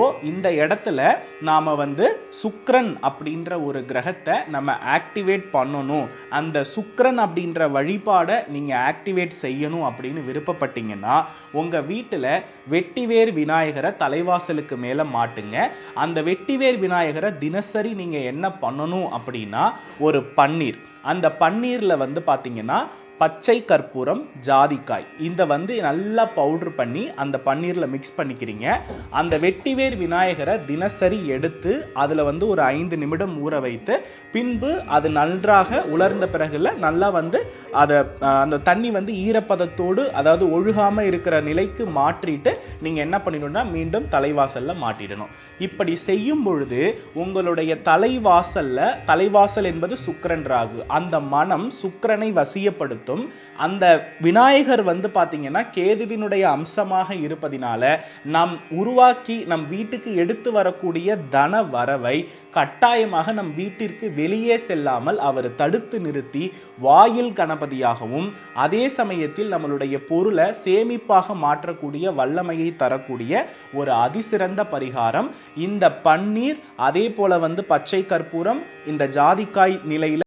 ஓ இந்த இடத்துல நாம் வந்து சுக்ரன் அப்படின்ற ஒரு கிரகத்தை நம்ம ஆக்டிவேட் பண்ணணும். அந்த சுக்ரன் அப்படின்ற வழிபாடை நீங்கள் ஆக்டிவேட் செய்யணும் அப்படின்னு விருப்பப்பட்டீங்கன்னா உங்கள் வீட்டில் வெட்டிவேர் விநாயகரை தலைவாசலுக்கு மேலே மாட்டுங்க. அந்த வெட்டிவேர் விநாயகரை தினசரி நீங்கள் என்ன பண்ணணும் அப்படின்னா ஒரு பன்னீர். அந்த பன்னீரில் வந்து பார்த்தீங்கன்னா பச்சை கற்பூரம் ஜாதிக்காய். இந்த வந்து நல்லா பவுடர் பண்ணி அந்த பன்னீரில் மிக்ஸ் பண்ணிக்கிறீங்க. அந்த வெட்டிவேர் விநாயகரை தினசரி எடுத்து அதில் வந்து ஒரு ஐந்து நிமிடம் ஊற வைத்து பின்பு அது நன்றாக உலர்ந்த பிறகுல நல்லா வந்து அதை அந்த தண்ணி வந்து ஈரப்பதத்தோடு அதாவது ஒழுகாமல் இருக்கிற நிலைக்கு மாற்றிட்டு நீங்கள் என்ன பண்ணிடணும்னா மீண்டும் தலைவாசலில் மாட்டிடணும். இப்படி செய்யும் பொழுது உங்களுடைய தலைவாசலில் தலைவாசல் என்பது சுக்கரன் ராகு. அந்த மனம் சுக்கரனை வசியப்படுத்தும். அந்த விநாயகர் வந்து பார்த்திங்கன்னா கேதுவினுடைய அம்சமாக இருப்பதினால நாம் உருவாக்கி நம் வீட்டுக்கு எடுத்து வரக்கூடிய தன வரவை கட்டாயமாக நம் வீட்டிற்கு வெளியே செல்லாமல் அவர் தடுத்து நிறுத்தி வாயில் கணபதியாகவும் அதே சமயத்தில் நம்மளுடைய பொருளை சேமிப்பாக மாற்றக்கூடிய வல்லமையை தரக்கூடிய ஒரு அதிசிறந்த பரிகாரம். இந்த பன்னீர் அதே போல வந்து பச்சை கற்பூரம் இந்த ஜாதிக்காய் நிலையில்